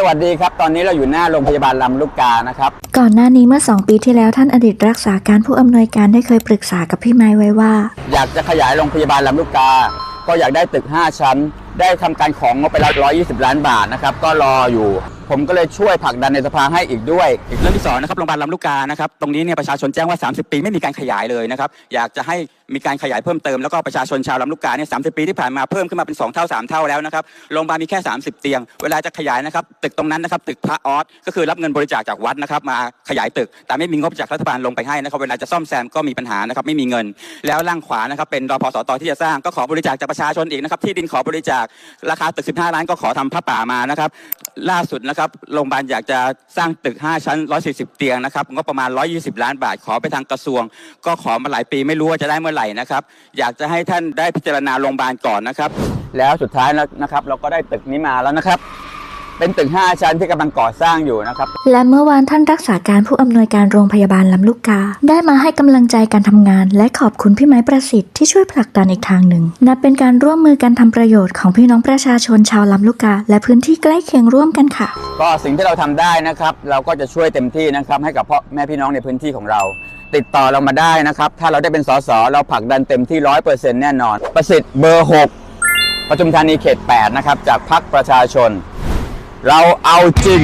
สวัสดีครับ ตอนนี้เราอยู่หน้าโรงพยาบาลลำลูกกานะครับ ก่อนหน้านี้เมื่อ 2 ปีที่แล้วท่านอดีตรักษาการผู้อำนวยการได้เคยปรึกษากับพี่ไม้ไว้ว่า อยากจะขยายโรงพยาบาลลำลูกกา ก็อยากได้ตึก 5 ชั้น ได้ทำการของงบไปแล้ว120 ล้านบาทนะครับก็รออยู่ ผมก็เลยช่วยผลักดันในสภาให้อีกด้วย อีกเรื่องที่สองนะครับโรงพยาบาลลำลูกกานะครับตรงนี้เนี่ยประชาชนแจ้งว่า 30 ปีไม่มีการขยายเลยนะครับอยากจะให้มีการขยายเพิ่มเติมแล้วก็ประชาชนชาวลำลูกกาเนี่ยสาปีที่ผ่านมาเพิ่มขึ้นมาเป็น 2 เท่า 3 เท่าแล้วนะครับโรงพยาบาลมีแค่ 30 เตียง เวลาจะขยายนะครับตึกตรงนั้นนะครับตึกพระออสก็คือรับเงินบริจาคจากวัดนะครับมาขยายตึก แต่ไม่มีงบจากรัฐบาลลงไปให้นะครับเวลาจะซ่อมแซมก็มีปัญหานะครับไม่มีเงิน แล้วล่างขวานะครับเป็นรพสตที่จะสร้างก็ขอบริจาคจากประชาชนอีกนะครับที่ดินขอบริจาคราคาตึก 15 ล้านก็ขอทำพระป่ามานะครับ ล่าสุดนะครับโรงพยาบาลอยากจะสร้างตึก 5 ชั้น 140 เตียงนะครับงบประมาณ 120 ล้านบาทขอไปทางกระทรวง ก็ขอมาหลายปีไม่รู้ว่าจะได้เมื่อไหร่นะครับ อยากจะให้ท่านได้พิจารณาโรงพยาบาลก่อนนะครับ แล้วสุดท้ายนะครับ เราก็ได้ตึกนี้มาแล้วนะครับ เป็นตึก 5 ชั้นที่กำลังก่อสร้างอยู่นะครับ และเมื่อวานท่านรักษาการผู้อำนวยการโรงพยาบาลลำลูกกา ได้มาให้กำลังใจการทำงาน และขอบคุณพี่ไม้ประสิทธิ์ที่ช่วยผลักดันอีกทางหนึ่งนับเป็นการร่วมมือกันทำประโยชน์ของพี่น้องประชาชนชาวลำลูกกา และพื้นที่ใกล้เคียงร่วมกันค่ะ ก็สิ่งที่เราทำได้นะครับ เราก็จะช่วยเต็มที่นะครับให้กับพ่อแม่พี่น้องในพื้นที่ของเรา ติดต่อเรามาได้นะครับ ถ้าเราได้เป็นสสเราผลักดันเต็มที่ร้อยเปอร์เซ็นต์แน่นอน ประสิทธิ์เบอร์ 6ปทุมธานีเขต 8 นะครับ จากพรรคประชาชน เราเอาจริง